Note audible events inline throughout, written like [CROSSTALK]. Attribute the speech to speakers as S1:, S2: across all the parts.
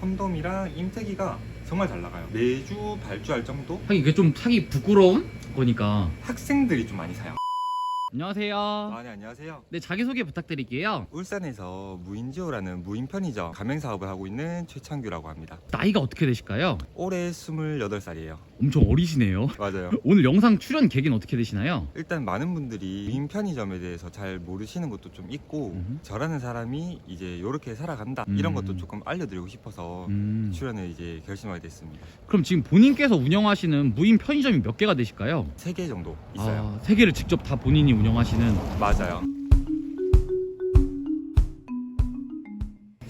S1: 콘돔이랑 임태기가 정말 잘 나가요. 매주 발주할 정도?
S2: 하긴 이게 좀 사기 부끄러운 거니까.
S1: 학생들이 좀 많이 사요.
S2: 안녕하세요.
S1: 아, 네, 안녕하세요.
S2: 네, 자기소개 부탁드릴게요.
S1: 울산에서 무인지오라는 무인 편의점 가맹 사업을 하고 있는 최창규라고 합니다.
S2: 나이가 어떻게 되실까요?
S1: 올해 28살이에요.
S2: 엄청 어리시네요.
S1: 맞아요. [LAUGHS]
S2: 오늘 영상 출연 계기는 어떻게 되시나요?
S1: 일단 많은 분들이 무인 편의점에 대해서 잘 모르시는 것도 좀 있고
S2: 음.
S1: 저라는 사람이 이제 이렇게 살아간다
S2: 음.
S1: 이런 것도 조금 알려드리고 싶어서
S2: 음,
S1: 출연을 이제 결심하게 됐습니다.
S2: 그럼 지금 본인께서 운영하시는 무인 편의점이 몇 개가 되실까요?
S1: 세 개 정도 있어요.
S2: 아, 세 개를 직접 다 본인이 운영하시는
S1: 맞아요.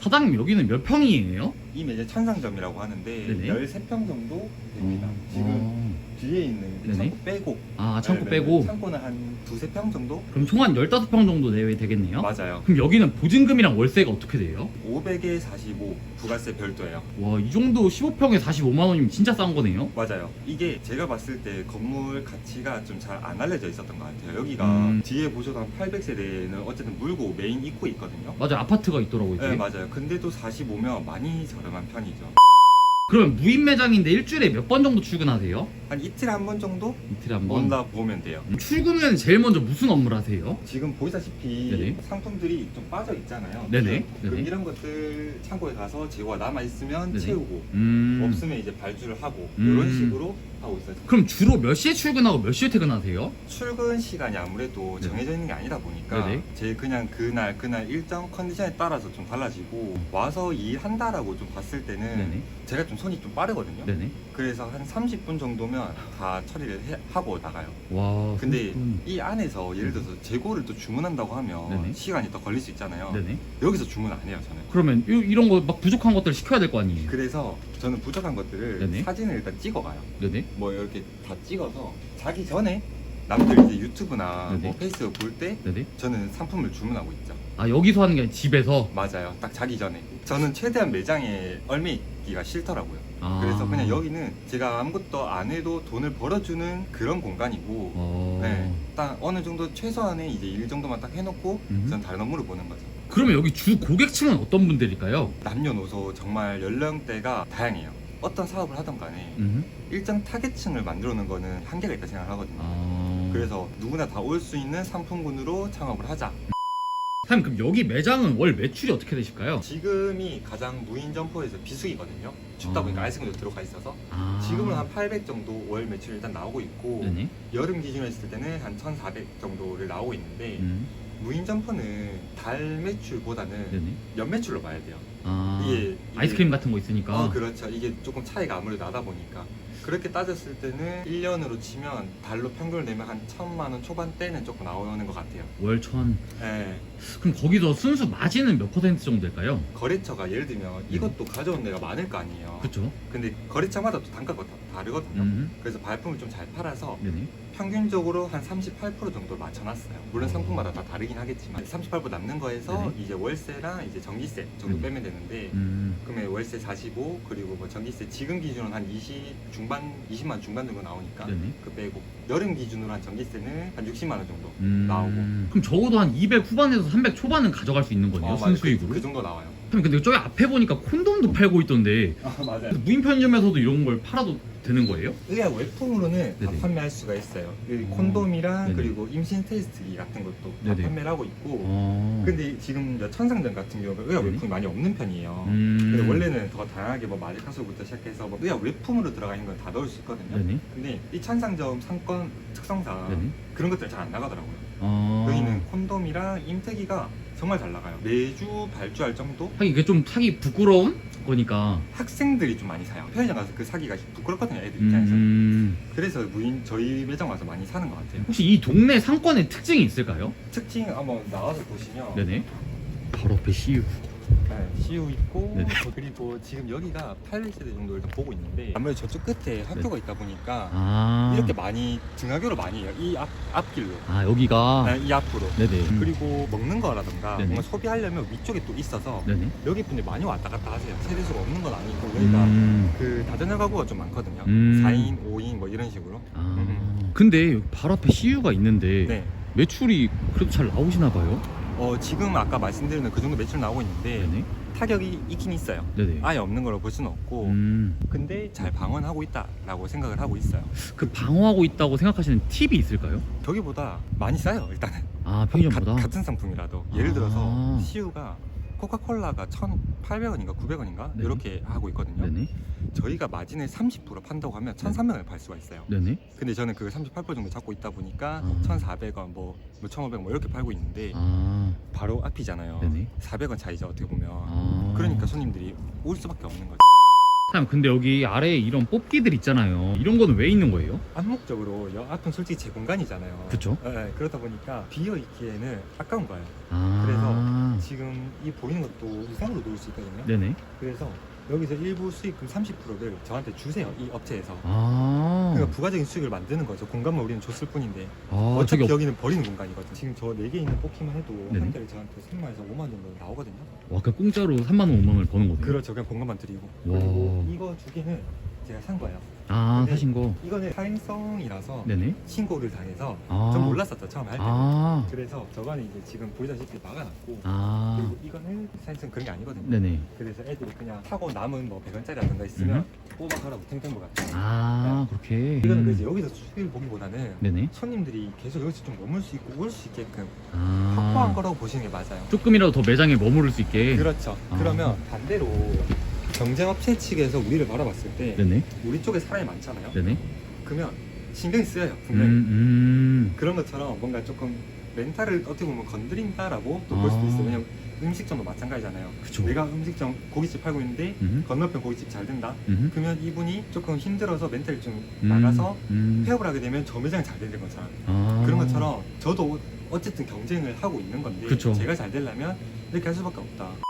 S2: 사장님 여기는 몇 평이에요?
S1: 이 매제 천상점이라고 하는데
S2: 네네.
S1: 13평 정도 됩니다. 지금
S2: 어.
S1: 뒤에 있는 그
S2: 네네.
S1: 창고 빼고
S2: 아 창고
S1: 네,
S2: 빼고
S1: 창고는 한 두세 평 정도?
S2: 그럼 총 한 15평 정도 내외 되겠네요?
S1: 맞아요.
S2: 그럼 여기는 보증금이랑 월세가 어떻게 돼요?
S1: 500에 45 부가세 별도예요.
S2: 와 이 정도 15평에 45만 원이면 진짜 싼 거네요?
S1: 맞아요. 이게 제가 봤을 때 건물 가치가 좀 잘 안 알려져 있었던 것 같아요. 여기가
S2: 음.
S1: 뒤에 보셔도 한 800세대는 어쨌든 물고 메인 입구에 있거든요.
S2: 맞아요 아파트가 있더라고요 이제
S1: 네, 맞아요. 근데도 45면 많이 저렴한 편이죠.
S2: 그러면 무인 매장인데 일주일에 몇 번 정도 출근하세요?
S1: 한 이틀에 한 번 정도
S2: 이틀에 한 번?
S1: 온다 보면 돼요.
S2: 음, 출근은 제일 먼저 무슨 업무를 하세요?
S1: 지금 보시다시피
S2: 네네.
S1: 상품들이 좀 빠져 있잖아요.
S2: 네네.
S1: 그럼
S2: 네네.
S1: 이런 것들 창고에 가서 재고가 남아 있으면
S2: 네네.
S1: 채우고
S2: 음...
S1: 없으면 이제 발주를 하고
S2: 음.
S1: 이런 식으로 하고 있어요.
S2: 그럼 주로 몇 시에 출근하고 몇 시에 퇴근하세요?
S1: 출근 시간이 아무래도
S2: 네네.
S1: 정해져 있는 게 아니다 보니까
S2: 네네.
S1: 제 그냥 그날 그날 일정 컨디션에 따라서 좀 달라지고 와서 일한다라고 좀 봤을 때는
S2: 네네.
S1: 제가 좀 손이 좀 빠르거든요.
S2: 네네.
S1: 그래서 한 30분 정도면 다 처리를 해- 하고 나가요.
S2: 와
S1: 근데
S2: 음.
S1: 이 안에서 예를 들어서 재고를 또 주문한다고 하면
S2: 네네.
S1: 시간이 더 걸릴 수 있잖아요.
S2: 네네.
S1: 여기서 주문 안 해요, 저는.
S2: 그러면 이, 이런 거 막 부족한 것들 시켜야 될 거 아니에요?
S1: 그래서 저는 부족한 것들을
S2: 네네.
S1: 사진을 일단 찍어가요.
S2: 네네.
S1: 뭐 이렇게 다 찍어서 자기 전에 남들 이제 유튜브나
S2: 네네.
S1: 뭐 페이스북 볼 때
S2: 네네.
S1: 저는 상품을 주문하고 있죠.
S2: 아 여기서 하는 게 아니라 집에서?
S1: 맞아요. 딱 자기 전에. 저는 최대한 매장에 얼매 있기가 싫더라고요.
S2: 아.
S1: 그래서 그냥 여기는 제가 아무것도 안 해도 돈을 벌어주는 그런 공간이고,
S2: 어...
S1: 네, 딱 어느 정도 최소한의 이제 일 정도만 딱 해놓고
S2: 음.
S1: 전 다른 업무를 보는 거죠.
S2: 그러면 여기 주 고객층은 어떤 분들일까요?
S1: 남녀노소 정말 연령대가 다양해요. 어떤 사업을 하던 간에
S2: 음.
S1: 일정 타겟층을 만들어 놓은 거는 한계가 있다 생각하거든요.
S2: 아...
S1: 그래서 누구나 다 올 수 있는 상품군으로 창업을 하자.
S2: 사장님 그럼 여기 매장은 월 매출이 어떻게 되실까요?
S1: 지금이 가장 무인 점포에서 비수기거든요. 춥다
S2: 아.
S1: 보니까 아이스크림도 들어가 있어서
S2: 아...
S1: 지금은 한 800 정도 월 매출 일단 나오고 있고
S2: 네네.
S1: 여름 기준으로 했을 때는 한 1,400 정도를 나오고 있는데
S2: 음.
S1: 무인 점포는 달 매출보다는
S2: 네네.
S1: 연 매출로 봐야 돼요.
S2: 아...
S1: 이게, 이게
S2: 아이스크림 같은 거 있으니까.
S1: 어 그렇죠. 이게 조금 차이가 아무래도 나다 보니까 그렇게 따졌을 때는 1년으로 치면 달로 평균을 내면 한 천만 원 초반대는 조금 나오는 것 같아요.
S2: 월 천.
S1: 예.
S2: 그럼 거기서 순수 마진은 몇 퍼센트 정도 될까요?
S1: 거래처가 예를 들면
S2: 네.
S1: 이것도 가져온 데가 많을 거 아니에요.
S2: 그렇죠.
S1: 근데 거래처마다 또 단가가 다 다르거든요.
S2: 음.
S1: 그래서 발품을 좀 잘 팔아서
S2: 네네.
S1: 평균적으로 한 38% 정도를 맞춰놨어요. 물론
S2: 어.
S1: 상품마다 다 다르긴 하겠지만 38% 남는 거에서. 이제 월세랑 이제 전기세 정도
S2: 음.
S1: 빼면 되는데
S2: 음.
S1: 그러면 월세 45 그리고 뭐 전기세 지금 기준으로 한20 중반 20만 중반 정도 나오니까
S2: 네네.
S1: 그 빼고 여름 기준으로 한 전기세는 한 60만 원 정도
S2: 음.
S1: 나오고.
S2: 그럼 적어도 한 200 후반에서 300 초반은 가져갈 수 있는 거네요.
S1: 어, 맞아요.
S2: 순수익으로.
S1: 그, 그 정도 나와요.
S2: 그럼 근데 저기 앞에 보니까 콘돔도 팔고 있던데
S1: 아 맞아요.
S2: 무인 편의점에서도 이런 걸 팔아도 되는 거예요?
S1: 의학 외품으로는 다
S2: 네네.
S1: 판매할 수가 있어요. 그
S2: 어.
S1: 콘돔이랑
S2: 네네.
S1: 그리고 임신 테스트기 같은 것도 다
S2: 네네.
S1: 판매를 하고 있고
S2: 어.
S1: 근데 지금 천상점 같은 경우는 의학
S2: 네네.
S1: 외품이 많이 없는 편이에요.
S2: 음.
S1: 근데 원래는 더 다양하게 뭐 마지카소부터 시작해서 뭐 의학 외품으로 들어가 있는 건 다 넣을 수 있거든요.
S2: 네네.
S1: 근데 이 천상점 상권 특성상
S2: 네네.
S1: 그런 것들 잘 안 나가더라고요.
S2: 어.
S1: 여기는 콘돔이랑 임태기가 정말 잘 나가요. 매주 발주할 정도?
S2: 하긴 이게 좀 사기 부끄러운 거니까.
S1: 학생들이 좀 많이 사요. 편의점 가서 그 사기가 부끄럽거든요, 애들 입장에서.
S2: 음.
S1: 그래서 무인 저희 매장 와서 많이 사는 것 같아요.
S2: 혹시 이 동네 상권의 특징이 있을까요?
S1: 특징 한번 나와서 보시면
S2: 네네. 바로 앞에 CU.
S1: 네, CU 있고
S2: 네네.
S1: 그리고 지금 여기가 8세대 정도 일단 보고 있는데 아무래도 저쪽 끝에 학교가 있다 보니까
S2: 아.
S1: 이렇게 많이 등하교를 많이 해요. 이 앞, 앞길로.
S2: 아 여기가.
S1: 네, 이 앞으로.
S2: 네네. 음.
S1: 그리고 먹는 거라던가
S2: 네네.
S1: 뭔가 소비하려면 위쪽에 또 있어서
S2: 네네.
S1: 여기 분들이 많이 왔다 갔다 하세요. 세대수가 없는 건 아니고 여기가
S2: 음.
S1: 그 다자녀 가구가 좀 많거든요.
S2: 음.
S1: 4인, 5인 뭐 이런 식으로.
S2: 아.
S1: 음.
S2: 근데 바로 앞에 CU가 있는데
S1: 네.
S2: 매출이 그래도 잘 나오시나 봐요?
S1: 어, 지금 아까 말씀드린 그 정도 매출 나오고 있는데
S2: 네네.
S1: 타격이 있긴 있어요.
S2: 네네.
S1: 아예 없는 걸로 볼 수는 없고
S2: 음,
S1: 근데 잘 방어하고 있다라고 생각을 하고 있어요.
S2: 그 방어하고 있다고 생각하시는 팁이 있을까요?
S1: 저기보다 많이 싸요 일단은
S2: 아 편의점보다.
S1: 가- 같은 상품이라도 예를 들어서
S2: 아.
S1: CU가 코카콜라가 1,800원인가 900원인가
S2: 네.
S1: 이렇게 하고 있거든요.
S2: 네네.
S1: 저희가 마진을 30% 판다고 하면 1,300원을 팔 수가 있어요.
S2: 네네.
S1: 근데 저는 그걸 38% 정도 잡고 있다 보니까
S2: 아.
S1: 1,400원 뭐, 뭐 1,500원 뭐 이렇게 팔고 있는데
S2: 아,
S1: 바로 앞이잖아요.
S2: 네네.
S1: 400원 차이죠 어떻게 보면.
S2: 아.
S1: 그러니까 손님들이 올 수밖에 없는 거죠.
S2: 사장님 근데 여기 아래에 이런 뽑기들 있잖아요. 이런 거는 왜 있는 거예요?
S1: 암묵적으로 여 앞은 솔직히 제 공간이잖아요.
S2: 그쵸?
S1: 네, 그러다 보니까 비어 있기에는 아까운 거예요.
S2: 아.
S1: 그래서 지금 이 보이는 것도 이상으로 놓을 수 있거든요.
S2: 네네.
S1: 그래서 여기서 일부 수익금 30%를 저한테 주세요. 이 업체에서.
S2: 아.
S1: 그러니까 부가적인 수익을 만드는 거죠. 공간만 우리는 줬을 뿐인데
S2: 아,
S1: 어차피
S2: 저기
S1: 여기는 버리는 공간이거든요. 지금 저 4개 있는 뽑기만 해도
S2: 네네.
S1: 한 달에 저한테 3만에서 5만 정도 나오거든요.
S2: 와, 그 공짜로 3만 원, 5만 원을 버는 거네요.
S1: 그렇죠. 그냥 공간만 드리고.
S2: 와.
S1: 그리고 이거 두 개는 제가 산 거예요.
S2: 아,
S1: 근데
S2: 사신 거.
S1: 이거는 사행성이라서
S2: 네네.
S1: 신고를 당해서
S2: 아.
S1: 전 몰랐었죠. 처음 할 때.
S2: 아.
S1: 그래서 저거는 이제 지금 보시다시피 막아놨고
S2: 아.
S1: 그리고 이거는 사실상 그런 게 아니거든요.
S2: 네네.
S1: 그래서 애들이 그냥 사고 남은 뭐 100원짜리라든가 있으면 뽑아가라고 탱탱보 같은
S2: 아, 그렇게.
S1: 이거는
S2: 음.
S1: 그 이제 여기서 수익을 보기보다는
S2: 네네.
S1: 손님들이 계속 여기서 좀 머물 수 있고 올 수 있게끔
S2: 아.
S1: 확보한 거라고 보시는 게 맞아요.
S2: 조금이라도 더 매장에 머무를 수 있게.
S1: 그렇죠.
S2: 아.
S1: 그러면 반대로 경쟁업체 측에서 우리를 바라봤을 때
S2: 네네.
S1: 우리 쪽에 사람이 많잖아요.
S2: 네네.
S1: 그러면 신경이 쓰여요.
S2: 음,
S1: 분명히.
S2: 음.
S1: 그런 것처럼 뭔가 조금 멘탈을 어떻게 보면 건드린다라고 또볼
S2: 아.
S1: 수도 있어요. 왜냐면 음식점도 마찬가지잖아요.
S2: 그쵸.
S1: 내가 음식점 고깃집 팔고 있는데
S2: 음.
S1: 건너편 고깃집 잘 된다.
S2: 음.
S1: 그러면 이분이 조금 힘들어서 멘탈이 좀
S2: 음.
S1: 나가서
S2: 음.
S1: 폐업을 하게 되면 저 매장이 잘 되는 거잖아요.
S2: 아.
S1: 그런 것처럼 저도 어쨌든 경쟁을 하고 있는 건데
S2: 그쵸.
S1: 제가 잘 되려면 이렇게 할 수밖에 없다.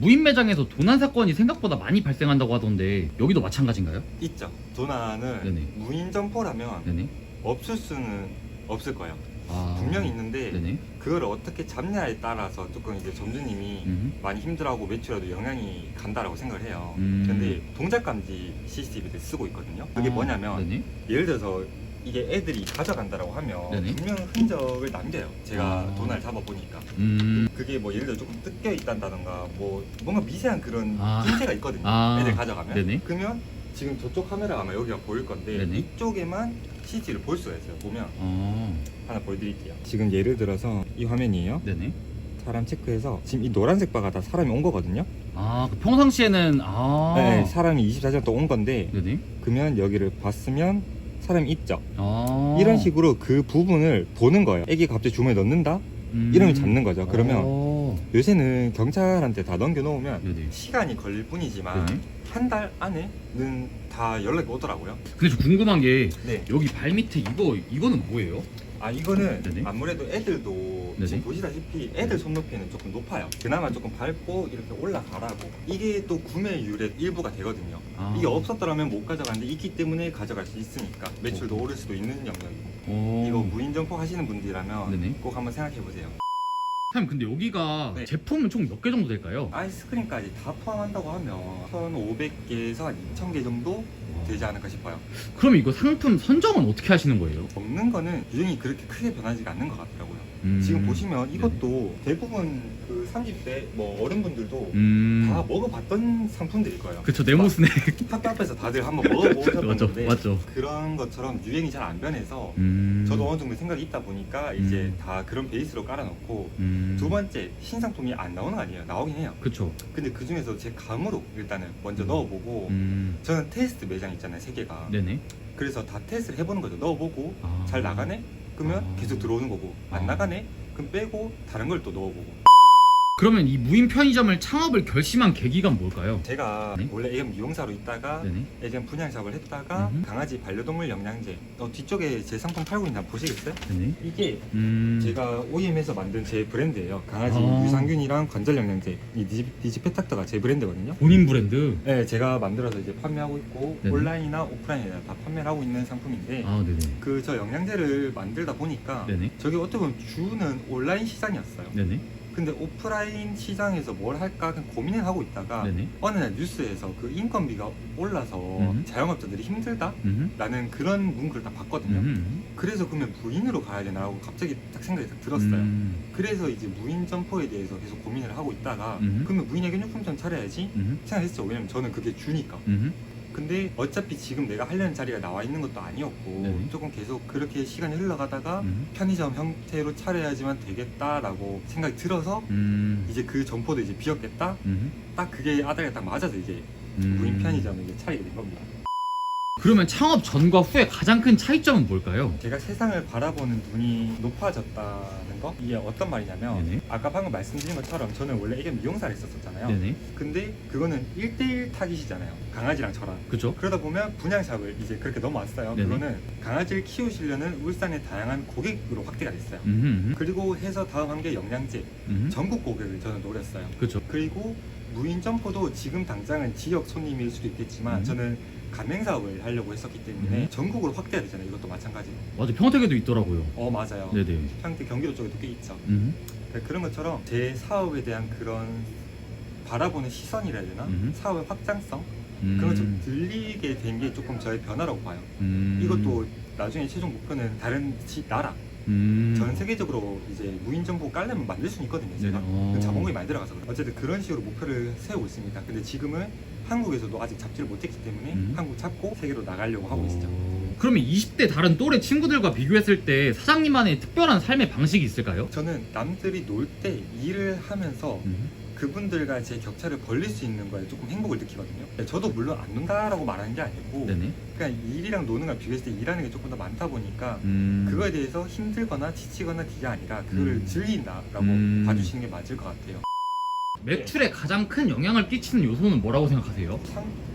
S2: 무인 매장에서 도난 사건이 생각보다 많이 발생한다고 하던데 여기도 마찬가지인가요?
S1: 있죠. 도난은
S2: 네네.
S1: 무인 점포라면
S2: 네네.
S1: 없을 수는 없을 거예요.
S2: 아.
S1: 분명히 있는데
S2: 네네.
S1: 그걸 어떻게 잡냐에 따라서 조금 이제 점주님이
S2: 음.
S1: 많이 힘들어하고 매출에도 영향이 간다라고 생각을 해요.
S2: 음.
S1: 근데 동작 감지 CCTV를 쓰고 있거든요. 그게
S2: 아,
S1: 뭐냐면
S2: 네네.
S1: 예를 들어서 이게 애들이 가져간다라고 하면
S2: 네네.
S1: 분명 흔적을 남겨요. 제가
S2: 아.
S1: 돈을 잡아보니까.
S2: 음.
S1: 그게 뭐 예를 들어 조금 뜯겨 있다던가 뭐 뭔가 미세한 그런
S2: 아.
S1: 낌새가 있거든요.
S2: 아.
S1: 애들 가져가면.
S2: 네네.
S1: 그러면 지금 저쪽 카메라가 아마 여기가 보일 건데
S2: 네네.
S1: 이쪽에만 CCTV를 볼 수가 있어요. 보면
S2: 어.
S1: 하나 보여드릴게요. 지금 예를 들어서 이 화면이에요.
S2: 네네.
S1: 사람 체크해서 지금 이 노란색 바가 다 사람이 온 거거든요.
S2: 아, 그 평상시에는 아.
S1: 네, 사람이 24시간 동안 온 건데
S2: 네네.
S1: 그러면 여기를 봤으면 사람이 있죠.
S2: 아.
S1: 이런 식으로 그 부분을 보는 거예요. 애기가 갑자기 주머니에 넣는다?
S2: 음.
S1: 이러면 잡는 거죠. 그러면
S2: 어.
S1: 요새는 경찰한테 다 넘겨놓으면
S2: 네네.
S1: 시간이 걸릴 뿐이지만
S2: 네네.
S1: 한 달 안에는 다 연락이 오더라고요.
S2: 근데 저 궁금한 게
S1: 네.
S2: 여기 발 밑에 이거 이거는 뭐예요?
S1: 아 이거는
S2: 네네.
S1: 아무래도 애들도
S2: 네네.
S1: 지금 보시다시피 애들 손높이는 조금 높아요. 그나마 조금 밟고 이렇게 올라가라고. 이게 또 구매율의 일부가 되거든요.
S2: 아.
S1: 이게 없었더라면 못 가져가는데 있기 때문에 가져갈 수 있으니까 매출도 오 를 수도 있는 영역이고.
S2: 어.
S1: 이거 무인 점포 하시는 분들이라면
S2: 네네.
S1: 꼭 한번 생각해 보세요.
S2: 사장님 근데 여기가
S1: 네.
S2: 제품은 총 몇 개 정도 될까요?
S1: 아이스크림까지 다 포함한다고 하면 1,500개에서 한 2,000개 정도 되지 않을까 싶어요.
S2: 그럼 이거 상품 선정은 어떻게 하시는 거예요?
S1: 먹는 거는 유행이 그렇게 크게 변하지가 않는 것 같더라고요.
S2: 음.
S1: 지금 보시면 이것도 대부분 그 30대 뭐 어른분들도
S2: 음.
S1: 다 먹어봤던 상품들일 거예요.
S2: 그쵸 네모스네
S1: 학교 앞에서 다들 한번 먹어보셨던
S2: 맞죠
S1: 건데
S2: 맞죠
S1: 그런 것처럼 유행이 잘 안 변해서
S2: 음.
S1: 저도 어느 정도 생각이 있다 보니까 이제
S2: 음.
S1: 다 그런 베이스로 깔아놓고
S2: 음.
S1: 두 번째 신상품이 안 나오는 거 아니에요. 나오긴 해요.
S2: 그쵸
S1: 근데 그 중에서 제 감으로 일단은 먼저
S2: 음.
S1: 넣어보고
S2: 음.
S1: 저는 테스트 매장 있잖아요 세 개가
S2: 네네
S1: 그래서 다 테스트를 해보는 거죠 넣어보고
S2: 아.
S1: 잘 나가네 그러면
S2: 아.
S1: 계속 들어오는 거고 안
S2: 아.
S1: 나가네 그럼 빼고 다른 걸 또 넣어보고
S2: 그러면 이 무인 편의점을 창업을 결심한 계기가 뭘까요?
S1: 제가
S2: 네.
S1: 원래 애견 미용사로 있다가
S2: 네네
S1: 애견 분양샵을 했다가
S2: 음흠.
S1: 강아지 반려동물 영양제 어, 뒤쪽에 제 상품 팔고 있는 거 한번 보시겠어요?
S2: 네네
S1: 이게
S2: 음.
S1: 제가 OEM에서 만든 제 브랜드예요 강아지
S2: 아.
S1: 유산균이랑 관절 영양제 이 디지, 디지 페탁터가 제 브랜드거든요
S2: 본인 브랜드
S1: 네, 제가 만들어서 이제 판매하고 있고
S2: 네네.
S1: 온라인이나 오프라인에 다 판매를 하고 있는 상품인데
S2: 아 네네
S1: 그저 영양제를 만들다 보니까
S2: 네네
S1: 저게 어떻게 보면 주는 온라인 시장이었어요.
S2: 네네
S1: 근데 오프라인 시장에서 뭘 할까 그냥 고민을 하고 있다가
S2: 네네.
S1: 어느 날 뉴스에서 그 인건비가 올라서
S2: 음.
S1: 자영업자들이 힘들다?
S2: 음.
S1: 라는 그런 문구를 딱 봤거든요.
S2: 음.
S1: 그래서 그러면 무인으로 가야 되나 하고 갑자기 딱 생각이 딱 들었어요.
S2: 음.
S1: 그래서 이제 무인 점포에 대해서 계속 고민을 하고 있다가
S2: 음.
S1: 그러면 무인 애견 용품점 차려야지
S2: 음.
S1: 생각했죠. 왜냐면 저는 그게 주니까.
S2: 음.
S1: 근데 어차피 지금 내가 하려는 자리가 나와 있는 것도 아니었고
S2: 네.
S1: 조금 계속 그렇게 시간이 흘러가다가
S2: 음.
S1: 편의점 형태로 차려야지만 되겠다라고 생각이 들어서
S2: 음.
S1: 이제 그 점포도 이제 비었겠다.
S2: 음.
S1: 딱 그게 아다리가 딱 맞아서 이제
S2: 음.
S1: 무인 편의점을 이제 차리게 된 겁니다.
S2: 그러면 창업 전과 후에 가장 큰 차이점은 뭘까요?
S1: 제가 세상을 바라보는 눈이 높아졌다는 거 이게 어떤 말이냐면
S2: 네네.
S1: 아까 방금 말씀드린 것처럼 저는 원래 애견 미용사를 했었잖아요.
S2: 네네.
S1: 근데 그거는 1대1 타깃이잖아요. 강아지랑 저랑.
S2: 그죠?
S1: 그러다 보면 분양샵을 이제 그렇게 넘어왔어요.
S2: 네네.
S1: 그거는 강아지를 키우시려는 울산의 다양한 고객으로 확대가 됐어요.
S2: 음.
S1: 그리고 해서 다음 한 게 영양제.
S2: 음.
S1: 전국 고객을 저는 노렸어요.
S2: 그죠?
S1: 그리고 무인 점포도 지금 당장은 지역 손님일 수도 있겠지만
S2: 음.
S1: 저는 가맹 사업을 하려고 했었기 때문에
S2: 음.
S1: 전국으로 확대해야 되잖아요. 이것도 마찬가지로.
S2: 맞아. 평택에도 있더라고요.
S1: 어 맞아요.
S2: 네네.
S1: 평택 경기도 쪽에도 꽤 있죠.
S2: 음.
S1: 그러니까 그런 것처럼 제 사업에 대한 그런 바라보는 시선이라 해야 되나?
S2: 음.
S1: 사업의 확장성
S2: 음.
S1: 그런 걸좀 들리게 된 게 조금 저의 변화라고 봐요.
S2: 음.
S1: 이것도 나중에 최종 목표는 다른 지, 나라
S2: 음.
S1: 전 세계적으로 이제 무인 정보 깔려면 만들 수는 있거든요. 제가
S2: 네네. 어.
S1: 그 자본금이 많이 들어가서 그래요. 어쨌든 그런 식으로 목표를 세우고 있습니다. 근데 지금은 한국에서도 아직 잡지를 못했기 때문에
S2: 음.
S1: 한국 잡고 세계로 나가려고 하고 있죠.
S2: 오. 그러면 20대 다른 또래 친구들과 비교했을 때 사장님만의 특별한 삶의 방식이 있을까요?
S1: 저는 남들이 놀 때 일을 하면서
S2: 음.
S1: 그분들과 제 격차를 벌릴 수 있는 거에 조금 행복을 느끼거든요. 저도 물론 안 논다라고 말하는 게 아니고
S2: 네네.
S1: 그냥 일이랑 노는 걸 비교했을 때 일하는 게 조금 더 많다 보니까
S2: 음.
S1: 그거에 대해서 힘들거나 지치거나 그게 아니라 그거를
S2: 음.
S1: 즐긴다라고
S2: 음.
S1: 봐주시는 게 맞을 것 같아요.
S2: 매출에 가장 큰 영향을 끼치는 요소는 뭐라고 생각하세요?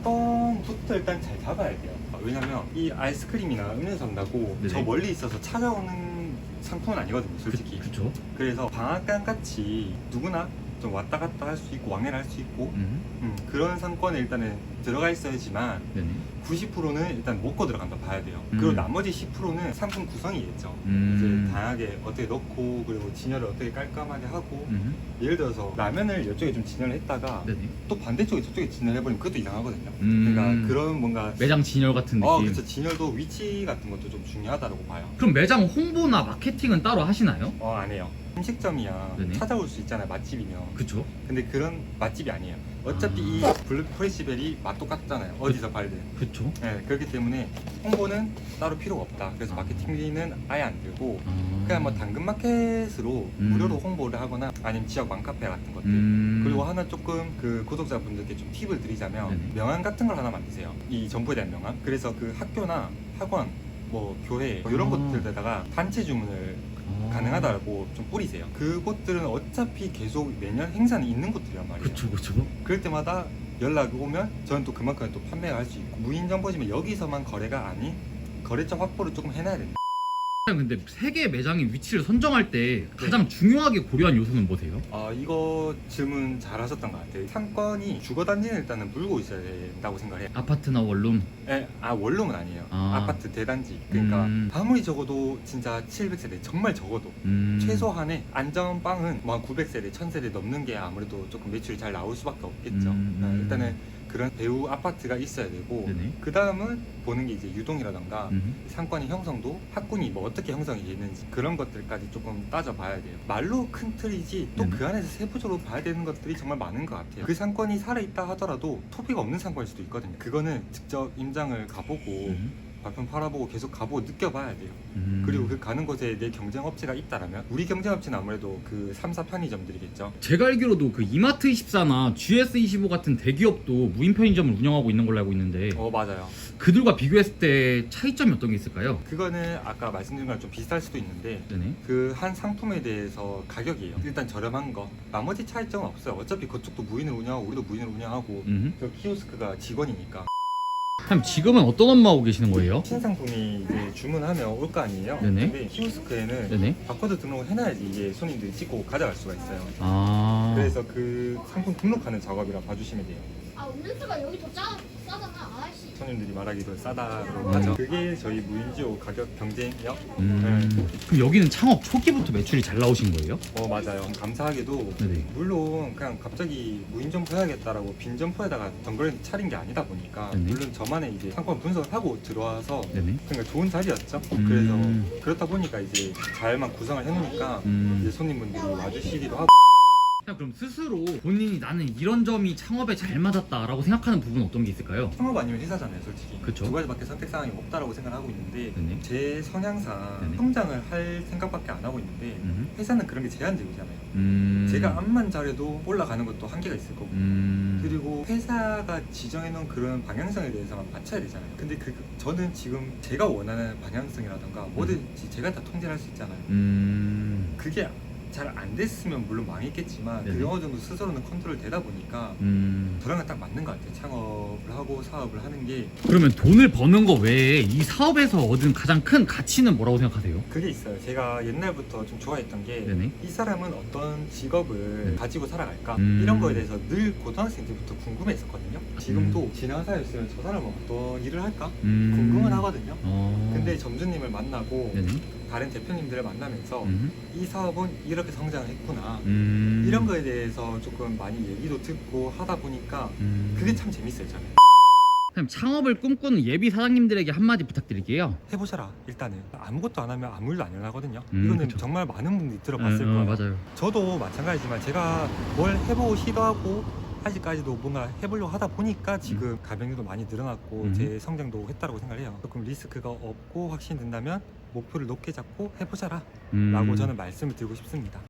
S1: 상권부터 일단 잘 잡아야 돼요. 왜냐면 이 아이스크림이나 음료수 산다고
S2: 네네.
S1: 저 멀리 있어서 찾아오는 상품은 아니거든요, 솔직히.
S2: 그, 그쵸?
S1: 그래서 방앗간 같이 누구나 좀 왔다 갔다 할 수 있고 왕래를 할 수 있고
S2: 음.
S1: 음, 그런 상권에 일단은 들어가 있어야지만
S2: 네네.
S1: 90%는 일단 먹고 들어간다 봐야 돼요.
S2: 음.
S1: 그리고 나머지 10%는 상품 구성이겠죠.
S2: 음.
S1: 이제 다양하게 어떻게 넣고 그리고 진열을 어떻게 깔끔하게 하고
S2: 음.
S1: 예를 들어서 라면을 이쪽에 좀 진열을 했다가
S2: 네네.
S1: 또 반대쪽에 저쪽에 진열해버리면 그것도 이상하거든요.
S2: 음.
S1: 그러니까 그런 뭔가
S2: 매장 진열 같은 느낌.
S1: 어 그쵸 진열도 위치 같은 것도 좀 중요하다고 봐요.
S2: 그럼 매장 홍보나 마케팅은 따로 하시나요?
S1: 어 안 해요. 음식점이야
S2: 네네.
S1: 찾아올 수 있잖아요 맛집이면.
S2: 그쵸?
S1: 근데 그런 맛집이 아니에요. 어차피 이
S2: 아.
S1: 블루 프레시벨이 맛 똑같잖아요. 어디서 팔든.
S2: 그쵸?
S1: 네, 그렇기 때문에 홍보는 따로 필요가 없다. 그래서 마케팅비는 아예 안 들고
S2: 아.
S1: 그냥 뭐 당근마켓으로
S2: 음.
S1: 무료로 홍보를 하거나 아니면 지역 맘카페 같은 것들
S2: 음.
S1: 그리고 하나 조금 그 구독자분들께 좀 팁을 드리자면
S2: 네네.
S1: 명함 같은 걸 하나 만드세요 이 정보에 대한 명함 그래서 그 학교나 학원 뭐 교회 뭐 이런
S2: 아.
S1: 곳들에다가 단체 주문을
S2: 아.
S1: 가능하다고 좀 뿌리세요. 그곳들은 어차피 계속 매년 행사는 있는 곳들이란 말이에요.
S2: 그쵸 그쵸.
S1: 그럴 때마다 연락이 오면 저는 또 그만큼 또 판매가 할수 있고 무인 정보지만 여기서만 거래가 아닌 거래처 확보를 조금 해놔야 된다
S2: 근데 세개 매장의 위치를 선정할 때
S1: 네.
S2: 가장 중요하게 고려한 요소는 뭐세요?
S1: 아 이거 질문 잘 하셨던 것 같아요 상권이 주거단지는 일단은 물고 있어야 된다고 생각해요
S2: 아파트나 원룸.
S1: 예, 아 원룸은 아니에요.
S2: 아.
S1: 아. 파트 대단지. 그러니까
S2: 음.
S1: 아무리 적어도 진짜 700세대 정말 적어도
S2: 음.
S1: 최소한의 안전빵은 뭐한 900세대, 1000세대 넘는 게 아무래도 조금 매출이 잘 나올 수밖에 없겠죠.
S2: 음,
S1: 네,
S2: 음.
S1: 일단은 그런 배우 아파트가 있어야 되고
S2: 네네.
S1: 그 다음은 보는 게 이제 유동이라던가
S2: 음.
S1: 상권의 형성도 학군이 뭐 어떻게 형성이 되는지 그런 것들까지 조금 따져봐야 돼요. 말로 큰 틀이지 또. 그 안에서 세부적으로 봐야 되는 것들이 정말 많은 것 같아요. 그 상권이 살아있다 하더라도 토비가 없는 상권일 수도 있거든요. 그거는 직접 임장을 가보고
S2: 음.
S1: 발품 팔아보고 계속 가보고 느껴봐야 돼요.
S2: 음.
S1: 그리고 그 가는 곳에 내 경쟁 업체가 있다라면 우리 경쟁 업체는 아무래도 그 3, 4 편의점들이겠죠.
S2: 제가 알기로도 그 이마트 24나 GS25 같은 대기업도 무인 편의점을 운영하고 있는 걸로 알고 있는데
S1: 어 맞아요.
S2: 그들과 비교했을 때 차이점이 어떤 게 있을까요?
S1: 그거는 아까 말씀드린 거랑 좀 비슷할 수도 있는데
S2: 네네.
S1: 그 한 상품에 대해서 가격이에요. 일단 저렴한 거. 나머지 차이점은 없어요. 어차피 그쪽도 무인을 운영하고 우리도 무인을 운영하고
S2: 음.
S1: 그 키오스크가 직원이니까
S2: 그럼 지금은 어떤 업무 하고 계시는 거예요?
S1: 신상품이 이제 주문하면 올 거 아니에요.
S2: 네네.
S1: 근데 키오스크에는
S2: 네네.
S1: 바코드 등록을 해놔야지 이게 손님들이 찍고 가져갈 수가 있어요.
S2: 아.
S1: 그래서 그 상품 등록하는 작업이라 봐주시면 돼요.
S3: 아 음료수가 여기 더 짜, 싸잖아 아씨
S1: 손님들이 말하기도 싸다고
S2: 음.
S1: 하죠. 그게 저희 무인지오 가격 경쟁력.
S2: 음. 그럼 여기는 창업 초기부터 매출이 잘 나오신 거예요?
S1: 어 맞아요. 감사하게도
S2: 네네.
S1: 물론 그냥 갑자기 무인 점포 해야겠다라고 빈 점포에다가 덩그러니 차린 게 아니다 보니까
S2: 네네.
S1: 물론 저만의 이제 상권 분석을 하고 들어와서
S2: 네네.
S1: 그러니까 좋은 자리였죠.
S2: 음.
S1: 그래서 그렇다 보니까 이제 잘만 구성을 해놓으니까
S2: 음.
S1: 이제 손님분들이 와주시기도 하고
S2: 그럼 스스로 본인이 나는 이런 점이 창업에 잘 맞았다라고 생각하는 부분은 어떤 게 있을까요?
S1: 창업 아니면 회사잖아요, 솔직히.
S2: 그쵸.
S1: 두 가지밖에 선택 사항이 없다라고 생각을 하고 있는데
S2: 네네.
S1: 제 성향상
S2: 네네.
S1: 성장을 할 생각밖에 안 하고 있는데
S2: 음.
S1: 회사는 그런 게 제한적이잖아요.
S2: 음.
S1: 제가 암만 잘해도 올라가는 것도 한계가 있을 거고
S2: 음.
S1: 그리고 회사가 지정해놓은 그런 방향성에 대해서만 맞춰야 되잖아요. 근데 그 저는 지금 제가 원하는 방향성이라던가 뭐든지 제가 다 통제할 수 있잖아요.
S2: 음.
S1: 그게 잘 안 됐으면 물론 망했겠지만
S2: 네네.
S1: 그게 어느 정도 스스로는 컨트롤 되다 보니까
S2: 음.
S1: 저랑은 딱 맞는 것 같아요. 창업을 하고 사업을 하는 게
S2: 그러면 돈을 버는 거 외에 이 사업에서 얻은 가장 큰 가치는 뭐라고 생각하세요?
S1: 그게 있어요. 제가 옛날부터 좀 좋아했던 게이
S2: 네네.
S1: 사람은 어떤 직업을
S2: 네.
S1: 가지고 살아갈까
S2: 음.
S1: 이런 거에 대해서 늘 고등학생 때부터 궁금했었거든요. 지금도 지나가사였으면 저 사람은 어떤 일을 할까
S2: 음.
S1: 궁금은 하거든요.
S2: 어.
S1: 근데 점주님을 만나고
S2: 네네.
S1: 다른 대표님들을 만나면서
S2: 음.
S1: 이 사업은 이렇게 성장을 했구나
S2: 음.
S1: 이런 거에 대해서 조금 많이 얘기도 듣고 하다 보니까
S2: 음.
S1: 그게 참 재밌어요 저는
S2: 그럼 창업을 꿈꾸는 예비 사장님들에게 한마디 부탁드릴게요.
S1: 해보셔라 일단은 아무것도 안 하면 아무 일도 안 일어나거든요
S2: 음,
S1: 이거는
S2: 그쵸.
S1: 정말 많은 분들이 들어봤을
S2: 어, 어,
S1: 거예요
S2: 맞아요.
S1: 저도 마찬가지지만 제가 뭘 해보고 시도하고 아직까지도 뭔가 해보려고 하다 보니까 지금 가맹률도 많이 늘어났고
S2: 음.
S1: 제 성장도 했다고 생각을 해요 조금 리스크가 없고 확신된다면 목표를 높게 잡고 해보자라
S2: 음.
S1: 라고 저는 말씀을 드리고 싶습니다